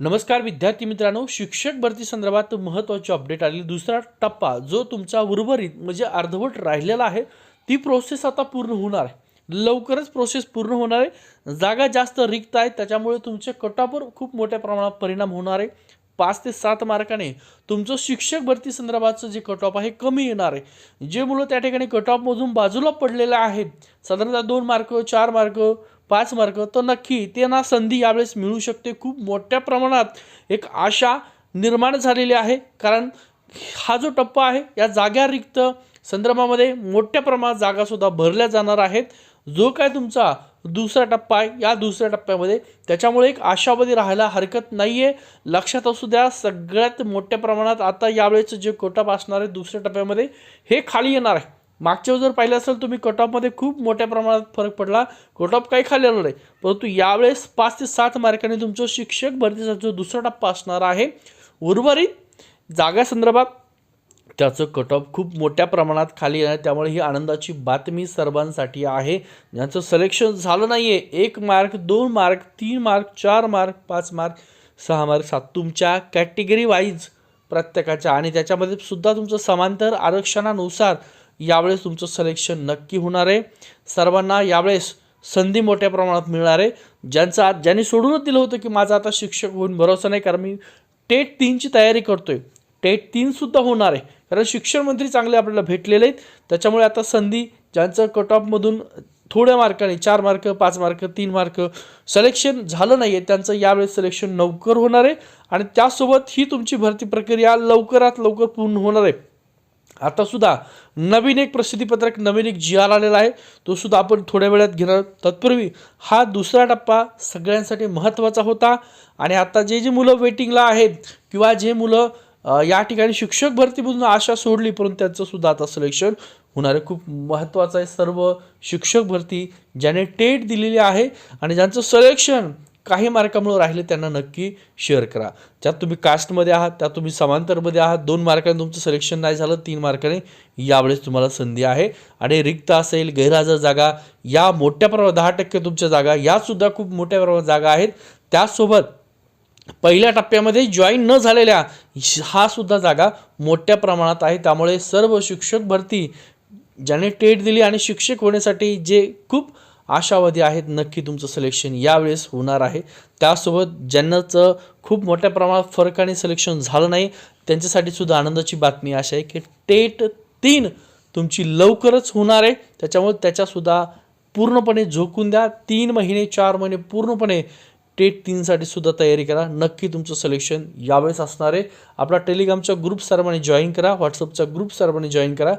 नमस्कार विद्यार्थी मित्रांनो शिक्षक भरती संदर्भात महत्त्वाची अपडेट आली दुसरा टप्पा जो तुमचा उर्वरित म्हणजे अर्धवट राहिलेला आहे ती प्रोसेस आता पूर्ण होणार आहे. लवकरच प्रोसेस पूर्ण होणार आहे. जागा जास्त रिक्त आहेत त्याच्यामुळे तुमच्या कटावर खूप मोठ्या प्रमाणात परिणाम होणार आहे. पाच ते सात मार्काने तुमचं शिक्षक भरती संदर्भाचं जे कट ऑफ आहे कमी येणार आहे. जे मुलं त्या ठिकाणी कट ऑफमधून बाजूला पडलेलं आहेत साधारणतः दोन मार्क चार मार्क पाच मार्क तर नक्की त्यांना संधी यावेळेस मिळू शकते. खूप मोठ्या प्रमाणात एक आशा निर्माण झालेली आहे. कारण हा जो टप्पा आहे या जागा रिक्त संदर्भामध्ये मोठ्या प्रमाणात जागासुद्धा भरल्या जाणार आहेत. जो काय तुमचा दुसरा टप्पा आहे. या दुसऱ्या टप्प्यामध्ये त्याच्यामुळे एक आशावादी राहायला हरकत नाही आहे लक्षात असू द्या सगळ्यात मोठ्या प्रमाणात आता यावेळेचं जे कटअप असणार आहे दुसऱ्या टप्प्यामध्ये हे खाली येणार आहे. मागच्या जर पाहिलं असेल तुम्ही कटऑफमध्ये खूप मोठ्या प्रमाणात फरक पडला. कटऑफ काही खाली आलं नाही. परंतु यावेळेस पाच ते सात मार्कांनी तुमचं शिक्षक भरतीचा जो दुसरा टप्पा असणार आहे उर्वरित जागासंदर्भात त्याचं कट ऑफ खूप मोठ्या प्रमाणात खाली आहे. त्यामुळे ही आनंदाची बातमी सर्वांसाठी आहे. ज्यांचं सिलेक्शन झालं नाही आहे एक मार्क दोन मार्क तीन मार्क चार मार्क पाच मार्क सहा मार्क सात. तुमच्या कॅटेगरी वाईज प्रत्येकाच्या. आणि त्याच्यामध्ये सुद्धा तुमचं समांतर आरक्षणानुसार यावेळेस तुमचं सिलेक्शन नक्की होणार आहे. सर्वांना यावेळेस संधी मोठ्या प्रमाणात मिळणार आहे. ज्यांचं आज ज्यांनी सोडूनच दिलं होतं की माझं आता शिक्षक होऊन भरोसा नाही कारण मी टेट तीनची तयारी करतोय. टेट तीनसुद्धा होणार आहे. कारण शिक्षणमंत्री चांगले आपल्याला भेटलेले आहेत. त्याच्यामुळे आता संधी ज्यांचं कट ऑफमधून थोड्या मार्काने चार मार्क पाच मार्क तीन मार्क सिलेक्शन झालं नाही आहे त्यांचं यावेळेस सिलेक्शन लवकर होणार आहे. आणि त्यासोबत ही तुमची भरती प्रक्रिया लवकरात लवकर पूर्ण होणार आहे. आता सुद्धा नवीन एक प्रसिद्धीपत्रक नवीन एक जी आर आलेला आहे. तो सुद्धा आपण थोड्या वेळात घेणार तत्पूर्वी हा दुसरा टप्पा सगळ्यांसाठी महत्त्वाचा होता. आणि आता जे जे मुलं वेटिंगला आहेत किंवा जे मुलं या ठिकाणी शिक्षक भरतीमधून आशा सोडली परंतु त्यांचं सुद्धा आता सिलेक्शन होणार आहे खूप महत्त्वाचं आहे. सर्व शिक्षक भरती ज्याने टेट दिलेली आहे आणि ज्यांचं सिलेक्शन काही मार्कामुळे राहिले त्यांना नक्की शेअर करा. ज्यात तुम्ही कास्टमध्ये आहात त्यात तुम्ही समांतरमध्ये आहात दोन मार्काने तुमचं सिलेक्शन नाही झालं तीन मार्काने यावेळेस तुम्हाला संधी आहे. आणि रिक्त असेल गैरहजर जागा या मोठ्या प्रमाणात दहा टक्के तुमच्या जागा यासुद्धा खूप मोठ्या प्रमाणात जागा आहेत. त्याचसोबत पहिल्या टप्प्यामध्ये जॉईन न झालेल्या हा सुद्धा जागा मोठ्या प्रमाणात आहे. त्यामुळे सर्व शिक्षक भरती ज्याने टेट दिली आणि शिक्षक होण्यासाठी जे खूप आशावादी आहेत नक्की तुमचं सिलेक्शन यावेळेस होणार आहे. त्यासोबत ज्यांनाचं खूप मोठ्या प्रमाणात फरकाने सिलेक्शन झालं नाही त्यांच्यासाठी सुद्धा आनंदाची बातमी अशी आहे की टेट तीन तुमची लवकरच होणार आहे. त्याच्यामुळे त्याच्यासुद्धा पूर्णपणे झोकून द्या. तीन महिने चार महिने पूर्णपणे टेट तीनसाठी सुद्धा तयारी करा. नक्की तुमचं सिलेक्शन यावेळेस असणार आहे. आपला टेलिग्रामचा ग्रुप सर्वांनी जॉईन करा. व्हॉट्सअपचा ग्रुप सर्वांनी जॉईन करा.